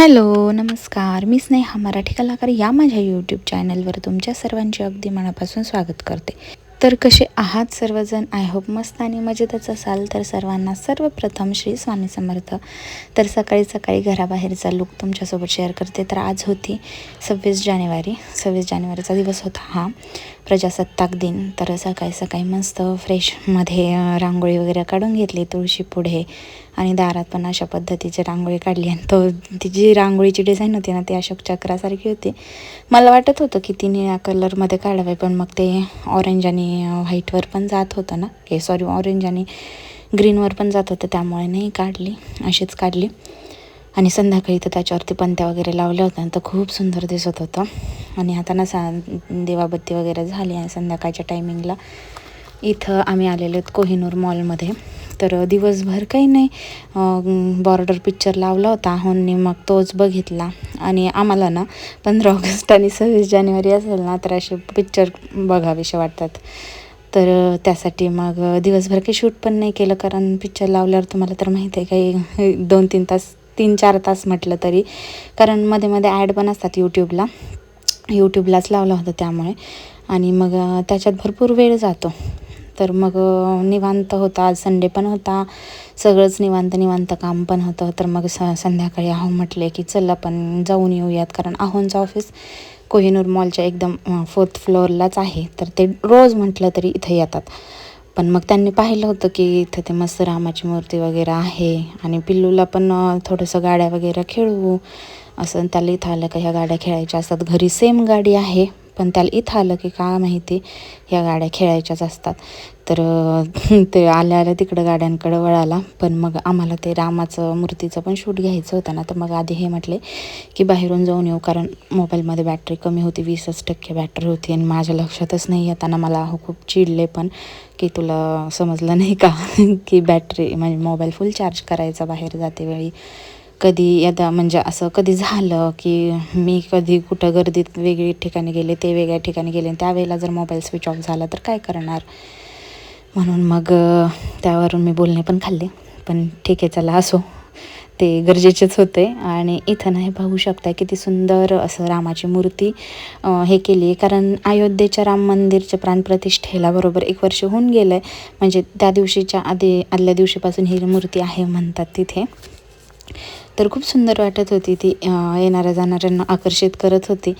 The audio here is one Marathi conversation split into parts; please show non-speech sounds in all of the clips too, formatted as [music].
हॅलो नमस्कार. मी स्नेहा मराठी कलाकार या माझ्या यूट्यूब चॅनलवर तुमच्या सर्वांचे अगदी मनापासून स्वागत करते. तर कसे आहात सर्वजण? आय होप मस्त आणि मजेतच असाल. तर सर्वांना सर्वप्रथम श्री स्वामी समर्थ. तर सकाळी सकाळी घराबाहेरचा लुक तुमच्यासोबत शेअर करते. तर आज होती सव्वीस जानेवारी. सव्वीस जानेवारीचा दिवस होता हा. प्रजासत्ताक दिन. तर सकाळी सकाळी मस्त फ्रेशमध्ये रांगोळी वगैरे काढून घेतली तुळशी पुढे. आणि दारात पण अशा पद्धतीची रांगोळी काढली. आणि तो ती जी रांगोळीची डिझाईन होती ना ती अशोक चक्रासारखी होती. मला वाटत होतं की ती निळ्या कलरमध्ये काढावे पण मग ते ऑरेंज आणि व्हाईटवर पण जात होतं ना? हे सॉरी ऑरेंज आणि ग्रीनवर पण जात होतं त्यामुळे नाही काढली अशीच काढली. आणि संध्याकाळी तर त्याच्यावरती पंत्या वगैरे लावल्या होत्या तर खूप सुंदर दिसत होतं. आणि आता ना सा देवाबत्ती वगैरे झाली आहे संध्याकाळच्या टायमिंगला इथं आम्ही आलेलो आहेत कोहिनूर मॉलमध्ये तर दिवसभर काही नाही. बॉर्डर पिक्चर लावला होता. आहोंनी मग तोच बघितला. आणि आम्हाला ना पंधरा ऑगस्ट आणि सव्वीस जानेवारी असेल ना तर असे पिक्चर बघावेसे वाटतात. तर त्यासाठी मग दिवसभर काही शूट पण नाही केलं. कारण पिक्चर लावल्यावर तुम्हाला तर माहिती आहे काही दोन तीन तास तीन चार तास म्हटलं तरी. कारण मध्ये मध्ये ॲड पण असतात यूट्यूबला यूट्यूबलाच लावला होता त्यामुळे. आणि मग त्याच्यात भरपूर वेळ जातो. तर मग निवांत होता. आज संडे पण होता. सगळंच निवांत निवांत काम पण होतं. तर मग स संध्याकाळी आहो म्हटले की चल आपण जाऊन येऊयात. कारण आहोंचं ऑफिस कोहिनूर मॉलच्या एकदम फोर्थ फ्लोअरलाच आहे. तर ते रोज म्हटलं तरी इथं येतात. पण मग त्यांनी पाहिलं होतं की इथं ते मस्त रामाची मूर्ती वगैरे आहे. आणि पिल्लूला पण थोडंसं गाड्या वगैरे खेळवू. असं त्याला इथं आलं का ह्या गाड्या खेळायच्या असतात. घरी सेम गाडी आहे. पण त्याला इथं आलं की का माहिती ह्या गाड्या खेळायच्याच असतात. तर ते आल्या आल्या तिकडं गाड्यांकडं वळाला. पण मग आम्हाला ते रामाचं मूर्तीचं पण शूट घ्यायचं होतं ना तर मग आधी हे म्हटले की बाहेरून जाऊन येऊ कारण मोबाईलमध्ये बॅटरी कमी होती वीसच टक्के बॅटरी होती. आणि माझ्या लक्षातच नाही येताना मला हो खूप चिडले पण की तुला समजलं नाही का [laughs] की बॅटरी म्हणजे मोबाईल फुल चार्ज करायचा बाहेर जाते वेळी कधी यदा म्हणजे असं कधी झालं की मी कधी कुठं गर्दीत वेगळी ठिकाणी गेले ते वेगळ्या ठिकाणी गेले आणि त्यावेळेला जर मोबाईल स्विच ऑफ झाला तर काय करणार? म्हणून मग त्यावरून मी बोलणे पण खाल्ले. पण ठीक आहे चला असो. ते गरजेचेच होते आणि इथं नाही पाहू शकता किती सुंदर असं रामाची मूर्ती हे केली आहे. कारण अयोध्येच्या राम मंदिरच्या प्राणप्रतिष्ठेला बरोबर एक वर्ष होऊन गेलं आहे म्हणजे त्या दिवशीच्या आधी आदल्या दिवशीपासून ही मूर्ती आहे म्हणतात तिथे. तर खूप सुंदर वाटत होती ती येणाऱ्या जाणाऱ्यांना आकर्षित करत होती.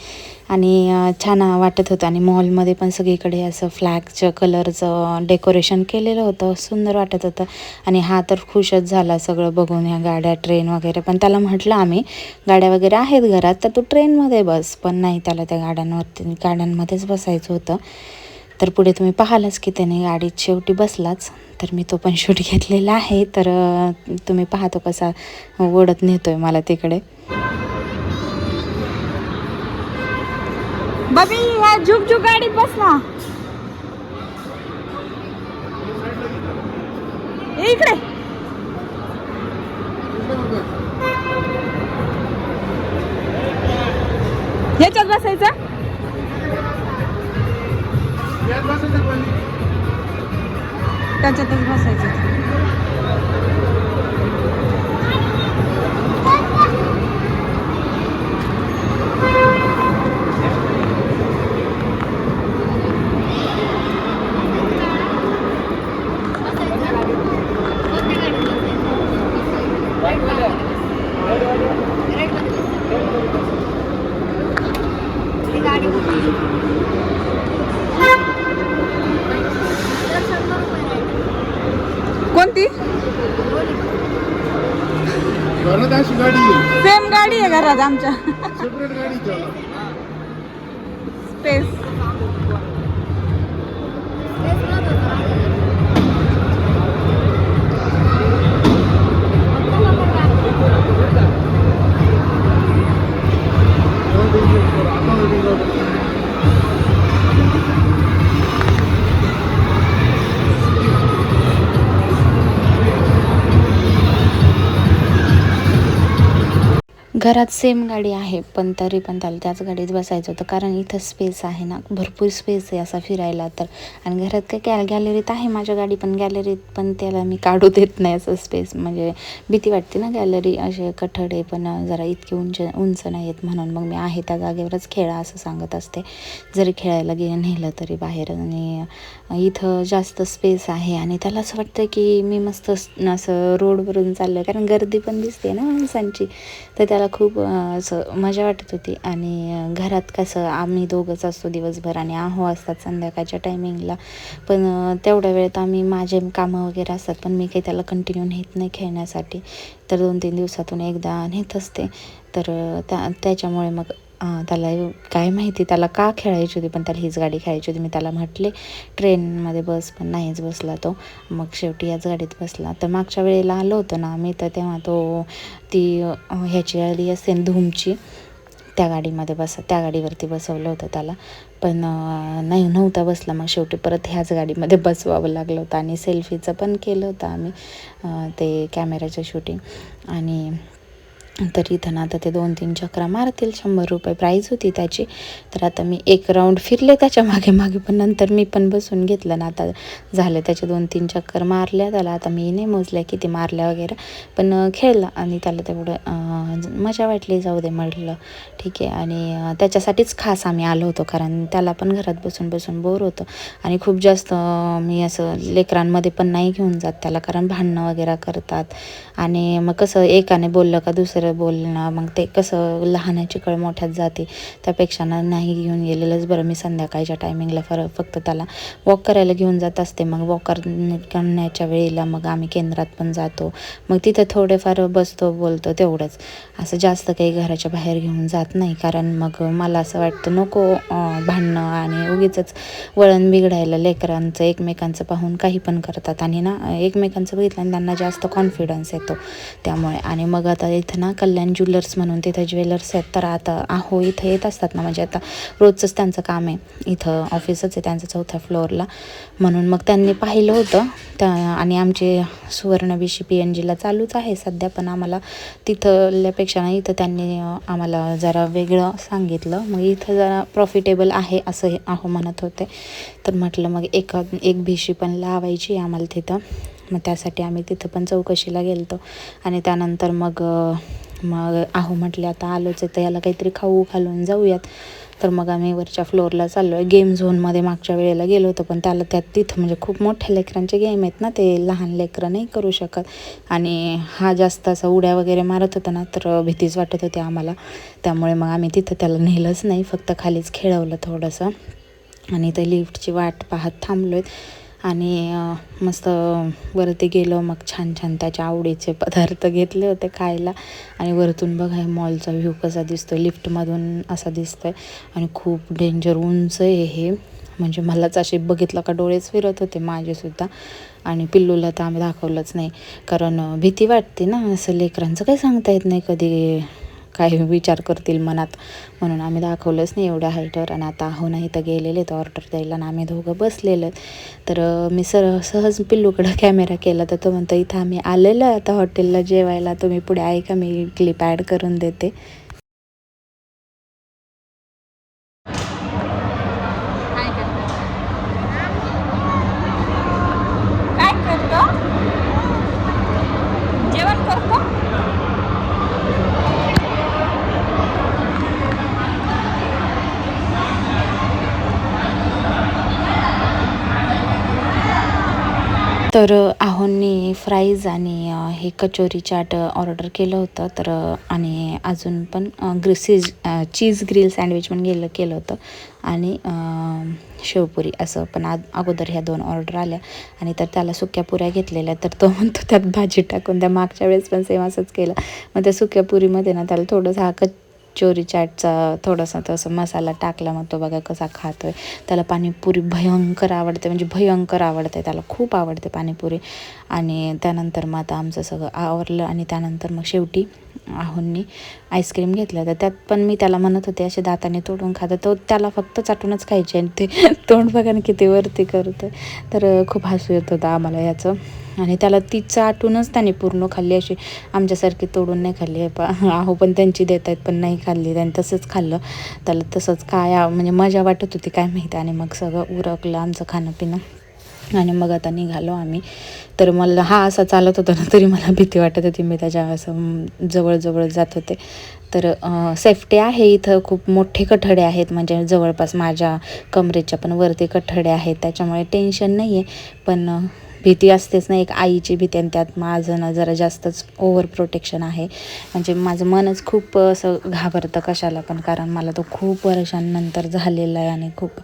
आणि छान वाटत होतं. आणि मॉलमध्ये पण सगळीकडे असं फ्लॅगचं कलरचं डेकोरेशन केलेलं होतं. सुंदर वाटत होतं. आणि हा तर खुशच झाला सगळं बघून. ह्या गाड्या ट्रेन वगैरे. पण त्याला म्हटलं आम्ही गाड्या वगैरे आहेत घरात तर तू ट्रेनमध्ये बस. पण नाही त्याला त्या गाड्यांवरती गाड्यांमध्येच बसायचं होतं. तर पुढे तुम्ही पाहालच की त्याने गाडीत शेवटी बसलाच. तर मी तो पण शूट घेतलेला आहे. तर तुम्ही पाहतो कसा ओढत नेतोय मला तिकडे. बबी ह्या झुक झुक गाडीत बस ना इकडे. ह्याच्यात बसायचं? त्याच्यातच बसायचं. घरात अशी गाडी आहे सेम गाडी आहे घरात आमच्या सेपरेट गाडी त्याला स्पेस आता घरात सेम गाडी आहे पण तरी पण त्याला त्याच गाडीत बसायचं होतं. कारण इथं स्पेस आहे ना भरपूर स्पेस आहे असा फिरायला तर. आणि घरात काय गॅ गॅलरीत आहे माझ्या गाडी पण गॅलरीत पण त्याला मी काढू देत नाही असं स्पेस म्हणजे भीती वाटते ना गॅलरी असे कठडे पण जरा इतकी उंच उंच नाही आहेत म्हणून. मग मी आहे त्या जागेवरच खेळा असं सांगत असते. जरी खेळायला गे नेलं तरी बाहेर. आणि इथं जास्त स्पेस आहे. आणि त्याला असं वाटतं की मी मस्त असं रोडवरून चाललं कारण गर्दी पण दिसते ना माणसांची. तर त्याला खूप असं मजा वाटत होती. आणि घरात कसं आम्ही दोघंच असतो दिवसभर आणि आहो असतात संध्याकाळच्या टायमिंगला पण तेवढ्या वेळेत आम्ही माझे कामं वगैरे असतात पण मी काही त्याला कंटिन्यू नेत नाही खेळण्यासाठी. तर दोन तीन दिवसातून एकदा नेत असते. तर त्या त्याच्यामुळे मग त्याला काय माहिती त्याला का खेळायची होती पण त्याला हीच गाडी खेळायची होती. मी त्याला म्हटले ट्रेनमध्ये बस पण नाहीच बसला तो. मग शेवटी याच गाडीत बसला. तर मागच्या वेळेला आलो होतो ना आम्ही तर तेव्हा तो ती ह्याची आली असते धूमची त्या गाडीमध्ये बस त्या गाडीवरती बसवलं होतं त्याला. पण नाही नव्हता बसला. मग शेवटी परत ह्याच गाडीमध्ये बसवावं लागलं होतं आणि सेल्फीचं पण केलं होतं आम्ही ते कॅमेऱ्याचं शूटिंग. आणि तर इथं ना आता ते दोन तीन चक्रा मारतील शंभर रुपये प्राईज होती त्याची. तर आता मी एक राऊंड फिरले त्याच्यामागे मागे पण नंतर मी पण बसून घेतलं ना आता. झालं त्याचे दोन तीन चक्कर मारल्या त्याला. आता मी नाही मोजल्या किती मारल्या वगैरे पण खेळला आणि त्याला तेवढं मजा वाटली जाऊ दे म्हटलं. ठीक आहे. आणि त्याच्यासाठीच खास आम्ही आलो होतो कारण त्याला पण घरात बसून बसून बोर होतं. आणि खूप जास्त मी असं लेकरांमध्ये पण नाही घेऊन जात त्याला कारण भांडणं वगैरे करतात. आणि मग कसं एकाने बोललं का दुसरं बोलणं मग ते कसं लहानाची कळ मोठ्यात जाते त्यापेक्षा ना नाही घेऊन गेलेलंच बरं. मी संध्याकाळच्या टायमिंगला फर फक्त त्याला वॉक करायला घेऊन जात असते. मग वॉक करण्याच्या वेळेला मग आम्ही केंद्रात पण जातो. मग तिथं थोडेफार बसतो बोलतो तेवढंच. असं जास्त काही घराच्या बाहेर घेऊन जात नाही. कारण मग मला असं वाटतं नको भांडणं आणि उगीच वळण बिघडायला लेकरांचं एकमेकांचं पाहून काही पण करतात. आणि ना एकमेकांचं बघितलं आणि त्यांना जास्त कॉन्फिडन्स येतो. त्यामुळे आणि मग आता इथं ना कल्याण ज्वेलर्स म्हणून तिथं ज्वेलर्स आहेत. तर आता आहो इथं येत असतात ना म्हणजे आता रोजचंच त्यांचं काम आहे. इथं ऑफिसच आहे त्यांचं चौथ्या फ्लोअरला. म्हणून मग त्यांनी पाहिलं होतं. त्या आणि आमचे सुवर्णविशी पी एन जीला चालूच आहे सध्या पण आम्हाला तिथल्यापेक्षा नाही इथं त्यांनी आम्हाला जरा वेगळं सांगितलं. मग इथं जरा प्रॉफिटेबल आहे असं हे आहो म्हणत होते. तर म्हटलं मग एका एक भिशी पण लावायची आम्हाला तिथं. मग त्यासाठी आम्ही तिथं पण चौकशीला गेलतो. आणि त्यानंतर मग मग आहो म्हटले आता आलोच आहे तर याला काहीतरी खाऊ घालून जाऊयात. तर मग आम्ही वरच्या फ्लोअरला चाललो आहे गेम झोनमध्ये मागच्या वेळेला गेलो होतो पण त्याला त्यात तिथं म्हणजे खूप मोठ्या लेकरांचे गेम आहेत ना ते लहान लेकरं नाही करू शकत. आणि हा जास्त असा उड्या वगैरे मारत होता ना तर भीतीच वाटत होती आम्हाला. त्यामुळे मग आम्ही तिथं त्याला नेलंच नाही फक्त खालीच खेळवलं थोडंसं. आणि ते लिफ्टची वाट पाहत थांबलो आहेत आणि मस्त वरती गेलो मग छान छान त्याच्या आवडीचे पदार्थ घेतले होते खायला. आणि वरतून बघा मॉलचा व्ह्यू कसा दिसतो आहे लिफ्टमधून असा दिसतोय. आणि खूप डेंजर उंच आहे हे. म्हणजे मलाच असे बघितलं का डोळेच फिरत होते माझेसुद्धा आणि पिल्लूला तर आम्ही दाखवलंच नाही. कारण भीती वाटते ना असं लेकरांचं. काही सांगता येत नाही कधी. काय विचार करतील मनात. म्हणून आम्ही दाखवलंच नाही एवढ्या हाईटवर आणि आता आहो नाही तर गेलेले तर ऑर्डर द्यायला आणि आम्ही दोघं बसलेलं. आहेत. तर मी सर सहज पिल्लूकडं कॅमेरा केला तर तो म्हणतो इथं आम्ही आलेलं आता हॉटेलला जेवायला. तुम्ही पुढे ऐका मी क्लिप ॲड करून देते काय करतो काय करतो जेवण करतो तर आहोंनी फ्राईज आणि हे कचोरी चाट ऑर्डर केलं होतं. तर आणि अजून पण ग्रिसीज चीज ग्रिल सँडविच पण गेलं केलं होतं. आणि शेवपुरी असं पण आज अगोदर ह्या दोन ऑर्डर आल्या. आणि तर त्याला सुक्या पुऱ्या घेतलेल्या. तर तो म्हणतो त्यात भाजी टाकून त्या मागच्या वेळेस पण सेम असंच केलं. मग त्या सुक्या पुरीमध्ये ना त्याला थोडंसं हा कच चोरी चाटचा थोडासा तसं मसाला टाकला मग तो बघा कसा खातोय. त्याला पाणीपुरी भयंकर आवडते म्हणजे भयंकर आवडते त्याला खूप आवडते पाणीपुरी. आणि त्यानंतर मग आता आमचं सगळं आवरलं आणि त्यानंतर मग शेवटी आहोंनी आईस्क्रीम घेतलं. तर त्यात पण मी त्याला म्हणत होते असे दाताने तोडून खातं. तो त्याला फक्त चाटूनच खायचे आणि ते [laughs] तोंड बघा ना किती वरती करतं तर खूप हसू येत होतं आम्हाला याचं. आणि त्याला ती चाटूनच त्याने पूर्ण खाल्ली अशी. आमच्यासारखी तोडून नाही खाल्ली. पा आहो पण त्यांची देत आहेत पण नाही खाल्ली. त्याने तसंच खाल्लं. त्याला तसंच काय म्हणजे मजा वाटत होती काय माहिती. आणि मग सगळं उरकलं आमचं खाणं पिणं आणि मग आता निघालो आम्ही. तर मला हा असा चालत होता ना तरी मला भीती वाटत होती. मी त्याच्या असं जवळजवळ जात होते. तर सेफ्टी आहे इथं. खूप मोठे कठडे आहेत. म्हणजे जवळपास माझ्या कमरेच्या पण वरती कठडे आहेत. त्याच्यामुळे टेन्शन नाही आहे पण भीती असतेच ना एक आईची भीती आणि त्यात माझं ना जरा जास्तच ओव्हर प्रोटेक्शन आहे. म्हणजे माझं मनच खूप असं घाबरतं कशाला पण कारण मला तो खूप वर्षांनंतर झालेला आहे आणि खूप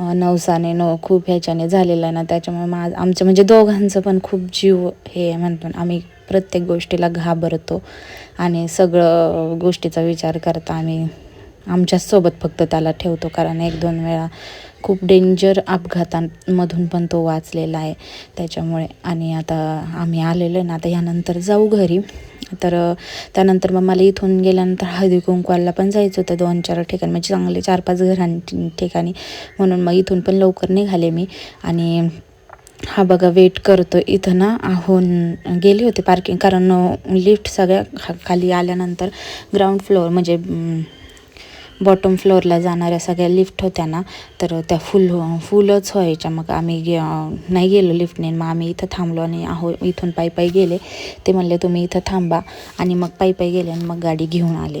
नवसाने न खूप ह्याच्याने झालेला आहे ना त्याच्यामुळे माझं आमचं म्हणजे दोघांचं पण खूप जीव हे म्हणतो आम्ही प्रत्येक गोष्टीला घाबरतो आणि सगळं गोष्टीचा विचार करता आम्ही. आमच्याचसोबत फक्त त्याला ठेवतो कारण एक दोन वेळा खूप डेंजर अपघातांमधून पण तो वाचलेला आहे. त्याच्यामुळे आणि आता आम्ही आलेलो आहे ना आता यानंतर जाऊ घरी. तर त्यानंतर मग मला इथून गेल्यानंतर हळदी कुंकवाला पण जायचं होतं दोन चार ठिकाणी म्हणजे चांगले चार पाच घरां ठिकाणी. म्हणून मग इथून पण लवकर निघाले मी. आणि हा बघा वेट करतो इथं ना आहोन गेले होते पार्किंग कारण लिफ्ट सगळ्या खा खाली आल्यानंतर ग्राउंड फ्लोअर म्हणजे बॉटम फ्लोअरला जाणाऱ्या सगळ्या लिफ्ट होत्या ना तर त्या फुल फुलच व्हायच्या. मग आम्ही गे नाही गेलो लिफ्टने मग आम्ही इथं थांबलो आणि आहो इथून पायी पायी गेले. ते म्हणले तुम्ही इथं थांबा. आणि मग पायी पायी गेले आणि मग गाडी घेऊन आले.